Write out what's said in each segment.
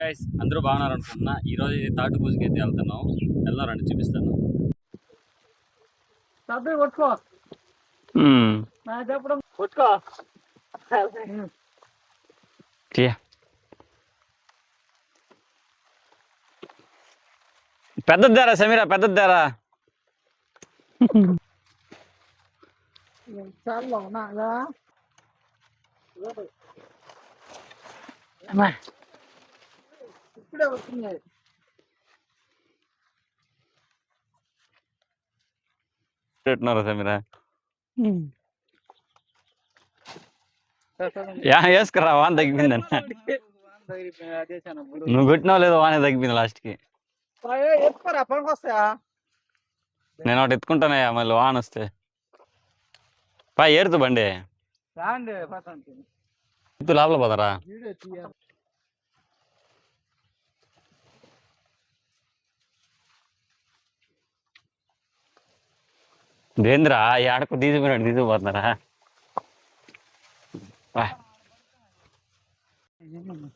Guys అందరూ బాగున్నారు అనుకుంటున్నా. ఈ రోజు అయితే తాటి పూజకి అయితే వెళ్తున్నాం. వెళ్దాం రండి చూపిస్తాను. పెద్దది ధర సమీరా పెద్దది ధర చాలా ఇప్పుడే వస్తుంది పెట్టినారా సమీరా? యా వేసుకురా వాన తగ్గిపోయిందని నువ్వు కొట్టినావు లేదో వానే తగ్గిపోయింది పనికి వస్తాయా? నేను ఒకటి ఎత్తుకుంటానయ్యా మళ్ళీ వాన వస్తే. పా ఏరుతు బండి. లోపల పోతారా? దేంద్ర ఈ ఆడకు తీసుకుపోయినాడు తీసుకుపోతున్నారా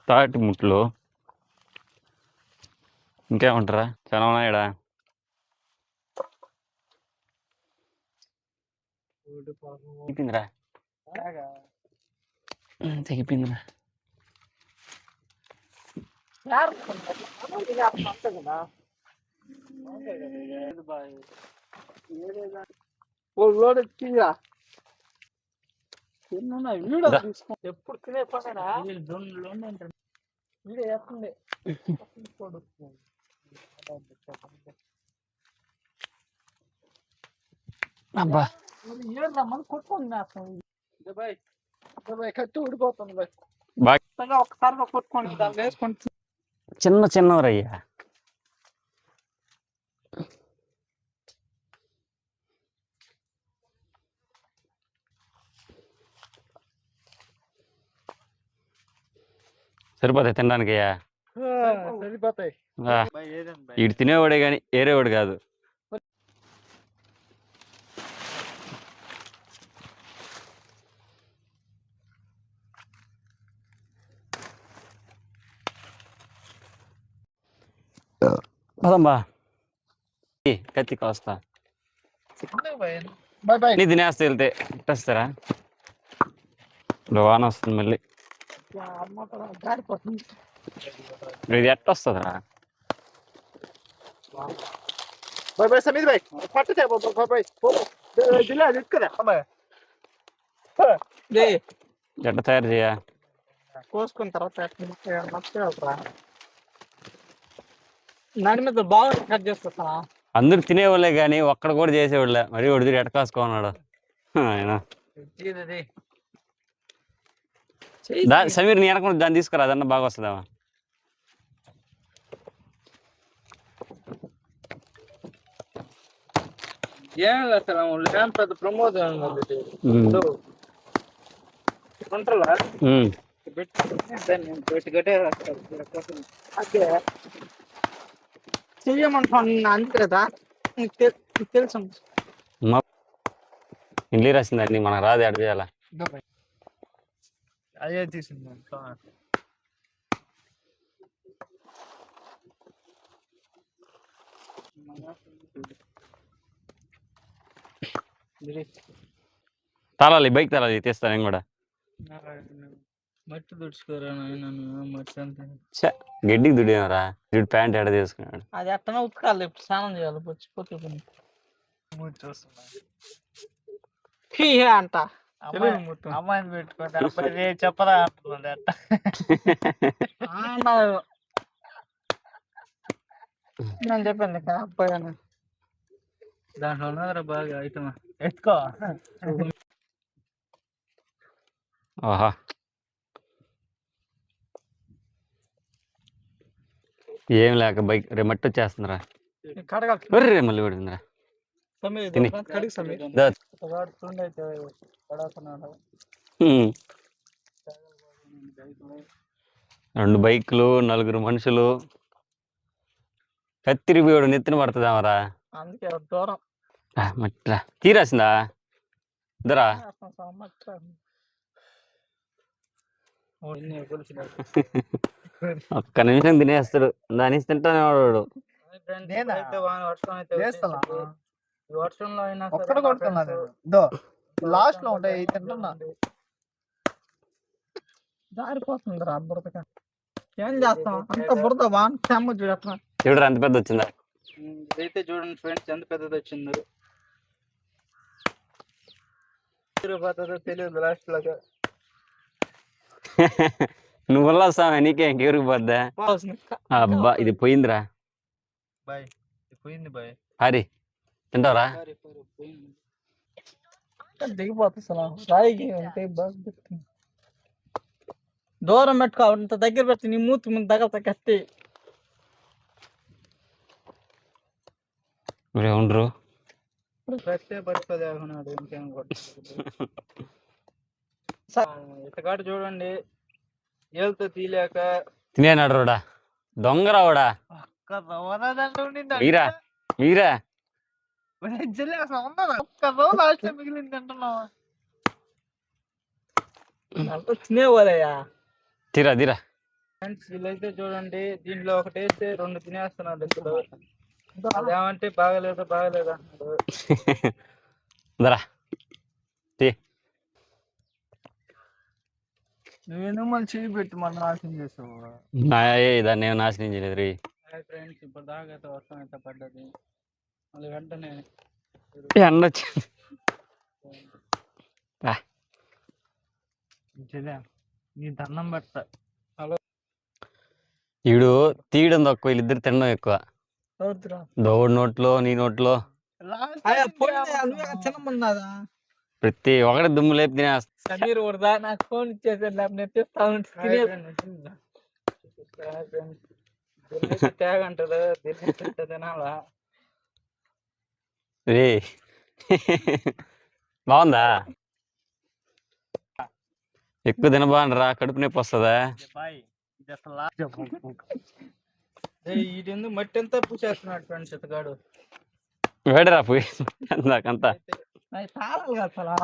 తాటి ముట్లు. ఇంకేమంటారా? చాలా ఉన్నాయడా తెగిపోయిందిరా. తెగిపోయిందిరా. Load video. తీసుకో. ఎప్పుడు తినే పనేనా? వీడియో వేస్తుంది అబ్బా. ఏడు కొట్టుకొని బాయ్ బాయ్ కత్తి ఊడిపోతుంది బాయ్. బాగా ఒకసారిగా కొట్టుకోండి దాన్ని వేసుకొని చిన్న చిన్నవరయ్యా. సరిపోతాయి తినడానికి సరిపోతాయి. ఇటు తినేవాడే కానీ ఏరేవాడు కాదు. ఏ, కత్తి కోస్తా. నీ తినేస్తా వెళ్తే. ఇట్టేస్తారా? వాన వస్తుంది మళ్ళీ. ఇది ఎట్ట వస్తుందిరా? Bye bye Sameer bye. పట్టుతే bye bye దిలే అది ఇక్కడే బాయ్ లే ఎట్ట తయారు చేయ? కోసుకున్న తర్వాత నచ్చరా నడి మీద బాగా కట్ చేసుకుంటా అందరూ తినేవాళ్ళే కానీ ఒక్కడ కూడా చేసేవాళ్ళే. మరి ఒడిదిరి ఎట్ట కాసుకున్నాడు ఆయన దా సమీర్ నీ వెనక దాన్ని తీసుకురా అదన్నా బాగా వస్తుందా ఏం లేదు సార్ పెద్ద ప్రమోదం అంతే కదా? తెలుసు. ఇల్లు రాసిందండి మనకు రాదు ఎడ చేయాలా? అదే తీసింది తాళాలి బైక్ తాళాలి తీస్తాను నేను కూడా. మట్టి అంతా. ఛ, గడ్డికి దుడియమరా వీడు ప్యాంట్ ఎడ తీసుకున్నాడు? అది ఎట్టనా ఉతకాలి ఇప్పుడు స్నానం చేయాలి వచ్చిపోతే అంట. అమ్మాయిని పెట్టుకుంటే అబ్బాయి చెప్పరా అంటుంది అట్ట నేను చెప్పింది కదా అబ్బాయి అని. దాంట్లో ఉన్నదిరా బాగా ఐటమ్ ఎత్తుకో. ఆహా. ఏం లేక బైక్ రే మట్టి వచ్చేస్తుందిరా మళ్ళీ పడిందిరా తిని. రెండు బైకులు నలుగురు మనుషులు. కత్తిరిపోయాడు నెత్తిన పడుతుందామరా? అందుకే దూరం. తీరాసిందా ఇద్దరా? ఒక్క నిమిషం తినేస్తాడు. దాని తింటానే వాడు. అయితే వర్షంలో అయినా ఒక్కడ కొడుతున్నా నేను. దో లాస్ట్లో ఉంటాయి తింటున్నా జారిపోతుంది రా బురదగా. ఏం చేస్తాం? అంత బురద బాగా చెమ్మ చూడట్లా చూడరా అంత పెద్ద వచ్చిందా? ఇదైతే చూడండి ఫ్రెండ్స్ ఎంత పెద్దది వచ్చిందో. తిరుగుతుందో తెలియదు లాస్ట్ లాగా. నువ్వు స్వామి నీకే ఇంకెవరికి పోద్దా? అబ్బా ఇది పోయిందిరా. బాయ్ పోయింది బాయ్. హరి తింటావరా? దిగుతుంది. దూరం పెట్టుకో అంత దగ్గర పెట్టి నీ మూతి ముందు కత్తి. మరి ఉండరు. ఇతగాడు చూడండి ఏళ్ళతో తీలేక. తినేనాడు రోడా దొంగరావుడా మీరా? మీరా? మిగిలింది అంటున్నావా తినేవారయ్యా తీరా తీరా ఫ్రెండ్స్ వీళ్ళైతే చూడండి దీంట్లో ఒకటి వేస్తే రెండు తినేస్తున్నారు ఇప్పుడు. అదేమంటే బాగలేదు బాగలేదు అంటున్నాడు దరా తీ. నేను మళ్ళీ చేయి పెట్టి మన నాశనం చేసావు. నా ఏ దాన్ని ఏం నాశనం చేయలేదు రీ. ఫ్రెండ్స్ ఇప్పుడు దాకా అయితే వర్షం అయితే పడ్డది? మళ్ళీ వెంటనే ఎండ వచ్చింది రా. నీ దండం పెడతా. ఈడు తీయడం తక్కువ వీళ్ళిద్దరు తినడం ఎక్కువ. దోడు నోట్లో నీ నోట్లో. ప్రతి ఒక్కటి దుమ్ము లేపి తినేస్తా. సమీర్ నాకు ఫోన్ లేకపోతే తెస్తా ఉంటే. తినాలా? రే బాగుందా? ఎక్కువ తినబాండ్రా కడుపు నొప్పి వస్తుందా? ఇది మట్టి అంతా పూసేస్తున్నాడు ఫ్రెండ్స్ ఇతగాడు వేడరా అసలు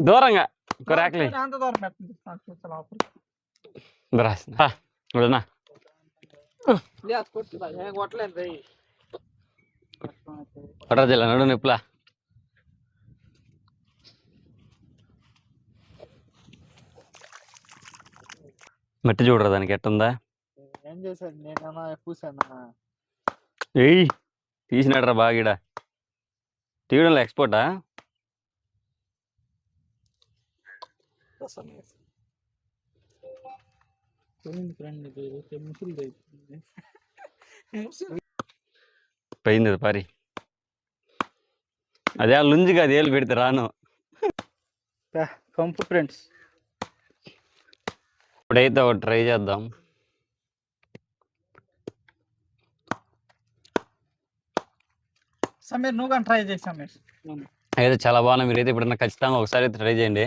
దూరంగా ఇంకో ర్యాక్లే అంత దూరం కొట్టలేదు పడరా జిల్లా నడు నొప్పులా. మట్టి చూడరా దానికి ఎట్టుందా? ఏం చేశాను నేనన్నా పూసానా ఏయ్ తీసినాడరా బాగిడ. తీయడంలో ఎక్స్పోర్టా ఫ్రెండ్ ఇది? ముసులు పోయింది అది పారి. అదే ఆ లుంజిగా అది ఏళ్ళు పెడితే రాను. కంపు ఫ్రెండ్స్. ఇప్పుడైతే ఒకటి ట్రై చేద్దాం. సమీర్ నువ్వు కానీ ట్రై చేసి సమీర్. అయితే చాలా బాగున్నా మీరైతే ఇప్పుడన్నా ఖచ్చితంగా ఒకసారి అయితే ట్రై చేయండి.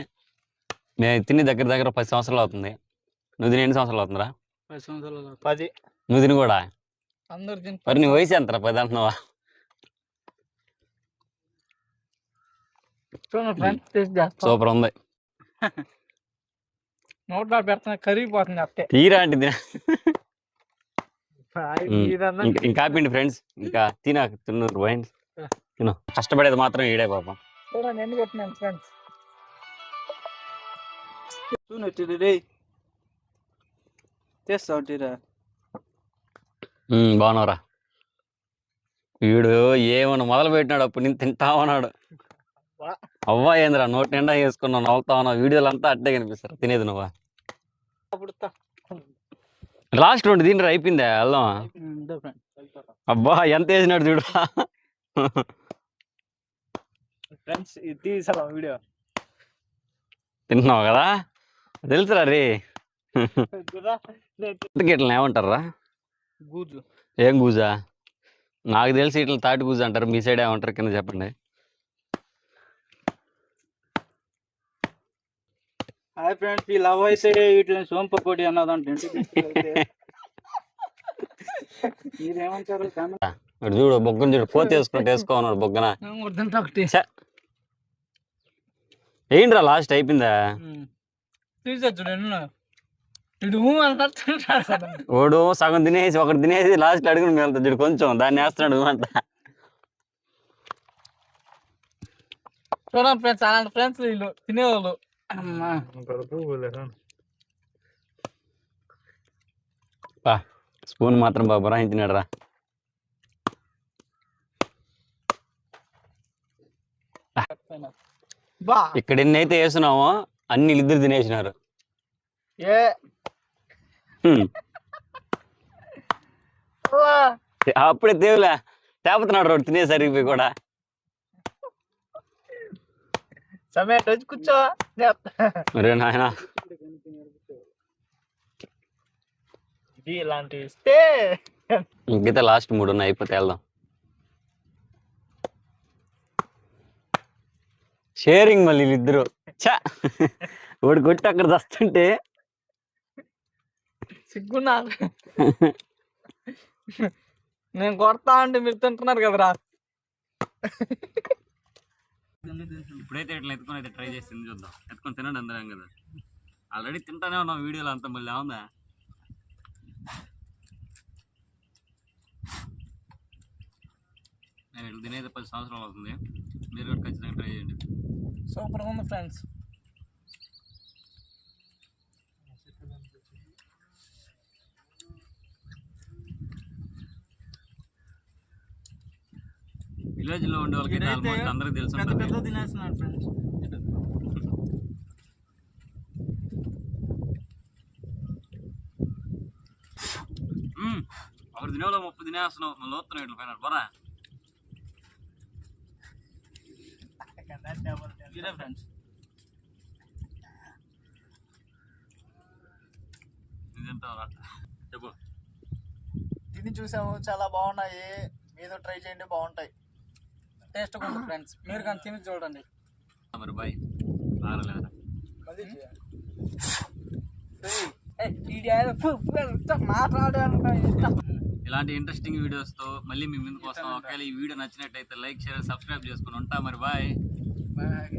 నేను తిని దగ్గర దగ్గర పది సంవత్సరాలు అవుతుంది. నువ్వు తిని ఎన్ని సంవత్సరాలు అవుతుందిరా? పది సంవత్సరాలు పది నువ్వు తిని కూడా? మరి నీ వయసు ఎంతరా పది అంటున్నావా? సూపర్ ఉంది. నోట్లో పెడుతున్నా కరిగిపోతుంది అట్టే. తీరా అంటే తిన. బాయ్ ఉమ్. మీరన్నా ఇంకా ఆపిండి ఫ్రెండ్స్ ఇంకా తిన తిన్నారు వైన్స్ తిను. కష్టపడేది మాత్రం ఈడే పాపం. చూడండి ఎందుకు కొట్టినాను ఫ్రెండ్స్ చూనొచ్చింది రే తెస్తా ఉంటిరా ఉమ్, బాగున్నావురా. వీడు ఏమన్నా మొదలు పెట్టినాడు అప్పుడు నేను తింటా ఉన్నాడు. వా. అవ్వా ఏందిరా నోటి నిండా వేసుకున్నావు నవ్వుతా ఉన్నావు వీడియోలు అంతా అట్టే కనిపిస్తారు తినేది నువ్వా? లాస్ట్ రెండు దీంట్లో అయిపోయిందా? వెళ్దాం అబ్బా ఎంత వేసినాడు చూడు. Friends video? తింటున్నావు కదా? తెలుసురా రే. ఇట్లా ఏమంటారా? గూజు ఏం గూజా నాకు తెలిసి ఇట్లా తాటి గూజ అంటారు. మీ సైడ్ ఏమంటారు? కింద చెప్పండి. హాయ్ ఫ్రెండ్స్ ఈ లవ్ అయితే వీటిని సోంపకోడి అన్నదంటే. మీరేమంటారు? చూడు బొగ్గను చూడు. కోతి వేసుకుంటే వేసుకో ఉన్నాడు బొగ్గన. ఏంట్రా లాస్ట్ అయిపోయిందా? అంటున్నాడు కదా ఓడు సగం తినేసి ఒకటి తినేసి లాస్ట్ అడుగుని వెళ్తాడు చూడు కొంచెం దాన్ని వేస్తున్నాడు అంట. చూడండి ఫ్రెండ్స్ అలాంటి ఫ్రెండ్స్ వీళ్ళు తినేవాళ్ళు. అమ్మా. పా స్పూన్ మాత్రం బాబు రాయించినాడు రా బా. ఇక్కడ ఎన్ని అయితే వేస్తున్నామో అన్ని ఇద్దరు తినేసినారు. ఏ. అప్పుడే తేవులే తేపుతున్నాడు రోడ్డు తినేసరికి కూడా. సమయం వచ్చి కూర్చో. నాయన. ఇది ఇలాంటివి ఇస్తే. లాస్ట్ మూడు ఉన్నాయి అయిపోతే వెళ్దాం. షేరింగ్ మళ్ళీ వీళ్ళిద్దరు. చా వాడు కొట్టి అక్కడ వస్తుంటే సిగ్గున్నా నేను కొడతా అంటే మీరు తింటున్నారు కదరా. ఇప్పుడైతే ఇట్లా ఎత్తుకొని అయితే ట్రై చేసి తిని చూద్దాం. ఎత్తుకొని తినండి అందరం కదా. ఆల్రెడీ తింటానే ఉన్నాం వీడియోలో అంతా మళ్ళీ ఏముందా నేను ఇట్లా తినేది పది సంవత్సరాలు అవుతుంది. మీరు కూడా ఖచ్చితంగా ట్రై చేయండి. సూపర్ ఉంది ఫ్రెండ్స్. విలేజ్లో ఉండే వాళ్ళకి ఆల్మోస్ట్ అందరికి తెలుసు పెద్ద. పెద్ద తినేస్తున్నాడు ఫ్రెండ్స్. ఒకటి తినేవాళ్ళు ముప్పై తినేస్తున్నావు మళ్ళీ వస్తున్నావు ఇట్లా పైన. పోరా. ఇదే ఫ్రెండ్స్ తింటావా? చెప్పు. తిని చూసాము చాలా బాగున్నాయి. మీరు ట్రై చేయండి బాగుంటాయి. టేస్ట్ ఉంది ఫ్రెండ్స్ మీరు కానీ తిని చూడండి. ఇలాంటి ఇంట్రెస్టింగ్ వీడియోస్తో మళ్ళీ మీ ముందుకు వస్తాం. ఒకవేళ ఈ వీడియో నచ్చినట్టయితే లైక్ షేర్ సబ్స్క్రైబ్ చేసుకుని ఉంటా మరి బాయ్. బాయ్.